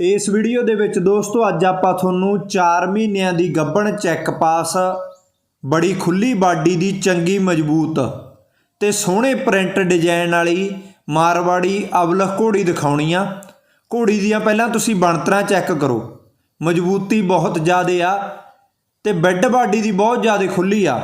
ਇਸ ਵੀਡੀਓ ਦੇ ਵਿੱਚ ਦੋਸਤੋ ਅੱਜ ਆਪਾਂ ਤੁਹਾਨੂੰ 4 ਮਹੀਨਿਆਂ ਦੀ ਗੱਭਣ ਚੈੱਕ ਪਾਸ ਬੜੀ ਖੁੱਲੀ ਬਾਡੀ ਦੀ ਚੰਗੀ ਮਜ਼ਬੂਤ ਤੇ ਸੋਹਣੇ ਪ੍ਰਿੰਟ ਡਿਜ਼ਾਈਨ ਵਾਲੀ ਮਾਰਵਾੜੀ ਅਵਲਖ ਘੋੜੀ ਦਿਖਾਉਣੀ ਆ। ਘੋੜੀ ਦੀਆਂ ਪਹਿਲਾਂ ਤੁਸੀਂ ਬਣਤਰਾਂ ਚੈੱਕ ਕਰੋ। ਮਜ਼ਬੂਤੀ ਬਹੁਤ ਜ਼ਿਆਦੇ ਆ ਤੇ ਬੈੱਡ ਬਾਡੀ ਦੀ ਬਹੁਤ ਜ਼ਿਆਦਾ ਖੁੱਲੀ ਆ।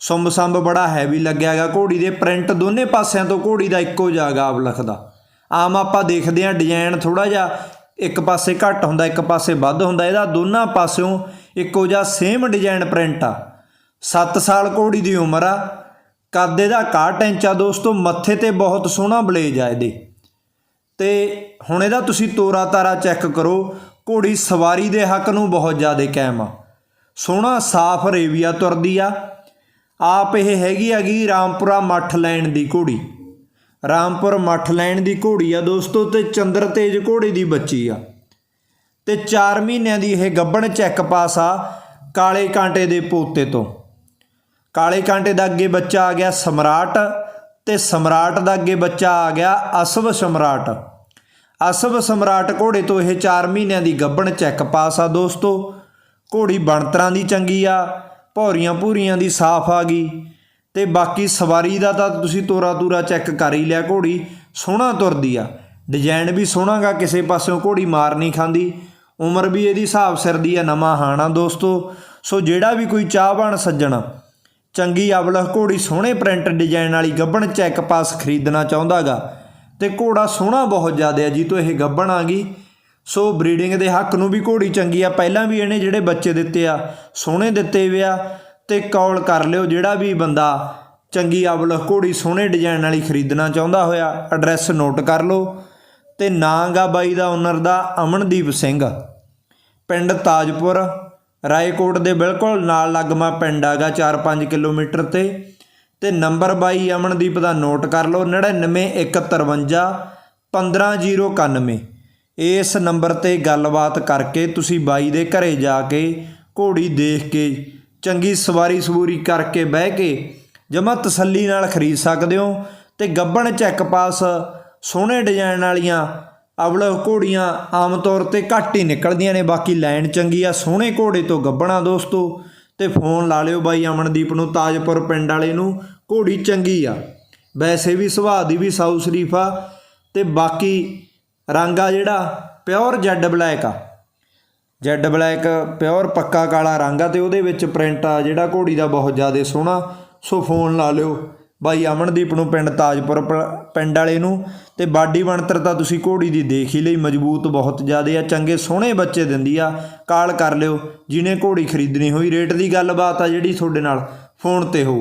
ਸੁੰਬ ਸੰਬ ਬੜਾ ਹੈਵੀ ਲੱਗਿਆ ਗਾ ਘੋੜੀ ਦੇ। ਪ੍ਰਿੰਟ ਦੋਨੇ ਪਾਸਿਆਂ ਤੋਂ ਘੋੜੀ ਦਾ ਇੱਕੋ ਜਾਗਾ ਅਬਲਖ ਦਾ। ਆਮ ਆਪਾਂ ਦੇਖਦੇ ਆ ਡਿਜ਼ਾਈਨ ਥੋੜਾ ਜਿਹਾ ਇੱਕ ਪਾਸੇ ਘੱਟ ਹੁੰਦਾ, ਇੱਕ ਪਾਸੇ ਵੱਧ ਹੁੰਦਾ, ਇਹਦਾ ਦੋਨਾਂ ਪਾਸਿਓਂ ਇੱਕੋ ਜਿਹਾ ਸੇਮ ਡਿਜ਼ਾਈਨ ਪ੍ਰਿੰਟ ਆ। 7 ਸਾਲ ਘੋੜੀ ਦੀ ਉਮਰ ਆ। ਕੱਦ ਇਹਦਾ 61 ਇੰਚ ਆ ਦੋਸਤੋ, ਮੱਥੇ ਤੇ ਬਹੁਤ ਸੋਹਣਾ ਬਲੇਜ ਆ ਇਹਦੇ। ਤੇ ਹੁਣ ਇਹਦਾ ਤੁਸੀਂ ਤੋਰਾ ਤਾਰਾ ਚੈੱਕ ਕਰੋ, ਘੋੜੀ ਸਵਾਰੀ ਦੇ ਹੱਕ ਨੂੰ ਬਹੁਤ ਜ਼ਿਆਦਾ ਕਾਇਮ ਆ। ਸੋਹਣਾ, ਸਾਫ਼ ਰੇਵੀਆ ਤੁਰਦੀ ਆ। ਆਪ ਇਹ ਹੈਗੀ ਹੈਗੀ ਰਾਮਪੁਰਾ ਮੱਠ ਲੈਣ ਦੀ ਘੋੜੀ। ਰਾਮਪੁਰ ਮੱਠ ਲੈਣ ਦੀ ਘੋੜੀ ਆ ਦੋਸਤੋ ਤੇ ਚੰਦਰ ਤੇਜ ਘੋੜੇ ਦੀ ਬੱਚੀ ਆ। ਤੇ 4 ਮਹੀਨਿਆਂ ਦੀ ਇਹ ਗੱਬਣ ਚੈੱਕ ਪਾਸ ਆ ਕਾਲੇ ਕਾਂਟੇ ਦੇ ਪੋਤੇ ਤੋਂ। ਕਾਲੇ ਕਾਂਟੇ ਦਾ ਅੱਗੇ ਬੱਚਾ ਆ ਗਿਆ ਸਮਰਾਟ ਤੇ ਸਮਰਾਟ ਦਾ ਅੱਗੇ ਬੱਚਾ ਆ ਗਿਆ ਅਸਵ ਸਮਰਾਟ। ਅਸਵ ਸਮਰਾਟ ਘੋੜੇ ਤੋਂ ਇਹ 4 ਮਹੀਨਿਆਂ ਦੀ ਗੱਬਣ ਚੈੱਕ ਪਾਸ ਆ ਦੋਸਤੋ। ਘੋੜੀ ਬਣਤਰਾਂ ਦੀ ਚੰਗੀ ਆ ਭੌਰੀਆਂ ਭੂਰੀਆਂ ਦੀ ਸਾਫ਼ ਆ ਗਈ। ਤੇ ਬਾਕੀ ਸਵਾਰੀ ਦਾ ਤਾਂ ਤੁਸੀਂ ਤੋਰਾ ਤੂਰਾ ਚੈੱਕ ਕਰ ਹੀ ਲਿਆ ਘੋੜੀ, ਸੋਹਣਾ ਤੁਰਦੀ ਆ। ਡਿਜ਼ਾਈਨ ਵੀ ਸੋਹਣਾਗਾ ਕਿਸੇ ਪਾਸਿਓਂ ਘੋੜੀ ਮਾਰ ਨਹੀਂ ਖਾਂਦੀ। ਉਮਰ ਵੀ ਇਹਦੀ ਹਿਸਾਬ ਸਿਰ ਦੀ ਆ, ਨਵਾਂ ਹਾਣਾ ਦੋਸਤੋ। ਸੋ ਜਿਹੜਾ ਵੀ ਕੋਈ ਚਾਹਵਾਨ ਸੱਜਣ, ਚੰਗੀ ਅਬਲਖ ਘੋੜੀ, ਸੋਹਣੇ ਪ੍ਰਿੰਟ ਡਿਜ਼ਾਈਨ ਵਾਲੀ ਗੱਭਣ ਚੈੱਕ ਪਾਸ ਖਰੀਦਣਾ ਚਾਹੁੰਦਾਗਾ ਤੇ ਘੋੜਾ ਸੋਹਣਾ ਬਹੁਤ ਜ਼ਿਆਦਾ ਹੈ ਜੀ, ਤੋਂ ਇਹ ਗੱਭਣ ਆ ਗਈ। ਸੋ ਬਰੀਡਿੰਗ ਦੇ ਹੱਕ ਨੂੰ ਵੀ ਘੋੜੀ ਚੰਗੀ ਆ, ਪਹਿਲਾਂ ਵੀ ਇਹਨੇ ਜਿਹੜੇ ਬੱਚੇ ਦਿੱਤੇ ਆ, ਸੋਹਣੇ ਦਿੱਤੇ ਵੇ ਆ। ਤੇ ਕਾਲ ਕਰ ਲਿਓ ਜਿਹੜਾ ਵੀ ਬੰਦਾ ਚੰਗੀ ਅਬਲਖ ਘੋੜੀ ਸੋਹਣੇ ਡਿਜ਼ਾਈਨ ਵਾਲੀ ਖਰੀਦਣਾ ਚਾਹੁੰਦਾ ਹੋਇਆ ਐਡਰੈਸ ਨੋਟ ਕਰ ਲਓ। ਤੇ ਨਾਂ ਗਾ ਬਾਈ ਦਾ ਓਨਰ ਦਾ ਅਮਨਦੀਪ ਸਿੰਘ। ਪਿੰਡ ਤਾਜਪੁਰ, ਰਾਏਕੋਟ ਦੇ ਬਿਲਕੁਲ ਨਾਲ ਲੱਗਮਾ ਪਿੰਡ ਆਗਾ 4-5 ਕਿਲੋਮੀਟਰ ਤੇ। ਤੇ ਨੰਬਰ ਬਾਈ ਅਮਨਦੀਪ ਦਾ ਨੋਟ ਕਰ ਲਓ 99153 15091 ਇਸ ਨੰਬਰ ਤੇ ਗੱਲਬਾਤ ਕਰਕੇ ਤੁਸੀਂ ਬਾਈ ਦੇ ਘਰੇ ਜਾ ਕੇ ਘੋੜੀ ਦੇਖ ਕੇ ਚੰਗੀ ਸਵਾਰੀ ਸਵੂਰੀ ਕਰਕੇ ਬਹਿ ਕੇ ਜਮਾ ਤਸੱਲੀ ਨਾਲ ਖਰੀਦ ਸਕਦੇ ਹੋ ਤੇ ਗੱਬਣ ਚੈੱਕ ਪਾਸ ਸੋਹਣੇ ਡਿਜ਼ਾਈਨ ਵਾਲੀਆਂ ਅਵਲ ਘੋੜੀਆਂ ਆਮ ਤੌਰ ਤੇ ਘੱਟ ਹੀ ਨਿਕਲਦੀਆਂ ਨੇ, ਬਾਕੀ ਲਾਈਨ ਚੰਗੀ ਆ, ਸੋਹਣੇ ਘੋੜੇ ਤੋਂ ਗੱਬਣਾ ਦੋਸਤੋ। ਤੇ ਫੋਨ ਲਾ ਲਿਓ ਬਾਈ ਅਮਨਦੀਪ ਨੂੰ, ਤਾਜਪੁਰ ਪਿੰਡ ਵਾਲੇ ਨੂੰ, ਘੋੜੀ ਚੰਗੀ ਆ। ਵੈਸੇ ਵੀ ਸੁਭਾਅ ਦੀ ਵੀ ਸਾਊ ਸ਼ਰੀਫ ਆ ਤੇ ਬਾਕੀ ਰੰਗ ਆ ਜਿਹੜਾ, ਪਿਓਰ ਜੈਡ ਬਲੈਕ ਆ। ਜੈਡ ਬਲੈਕ, ਪਿਓਰ ਪੱਕਾ ਕਾਲਾ ਰੰਗ ਆ ਤੇ ਉਹਦੇ ਵਿੱਚ ਪ੍ਰਿੰਟ ਆ ਜਿਹੜਾ ਘੋੜੀ ਦਾ ਬਹੁਤ ਜ਼ਿਆਦਾ ਸੋਹਣਾ। ਸੋ ਫੋਨ ਲਾ ਲਿਓ ਬਾਈ ਅਮਨਦੀਪ ਨੂੰ ਪਿੰਡ ਤਾਜਪੁਰ ਪਿੰਡ ਵਾਲੇ ਨੂੰ ਤੇ ਬਾਡੀ ਬਣਤਰ ਤਾਂ ਤੁਸੀਂ ਘੋੜੀ ਦੀ ਦੇਖ ਹੀ ਲਈ, ਮਜ਼ਬੂਤ ਬਹੁਤ ਜ਼ਿਆਦਾ ਆ, ਚੰਗੇ ਸੋਹਣੇ ਬੱਚੇ ਦਿੰਦੀ ਆ, ਕਾਲ ਕਰ ਲਿਓ, ਜਿਹਨੇ ਘੋੜੀ ਖਰੀਦਣੀ ਹੋਈ, ਰੇਟ ਦੀ ਗੱਲਬਾਤ ਆ ਜਿਹੜੀ ਤੁਹਾਡੇ ਨਾਲ, ਫੋਨ ਤੇ ਹੋਊ।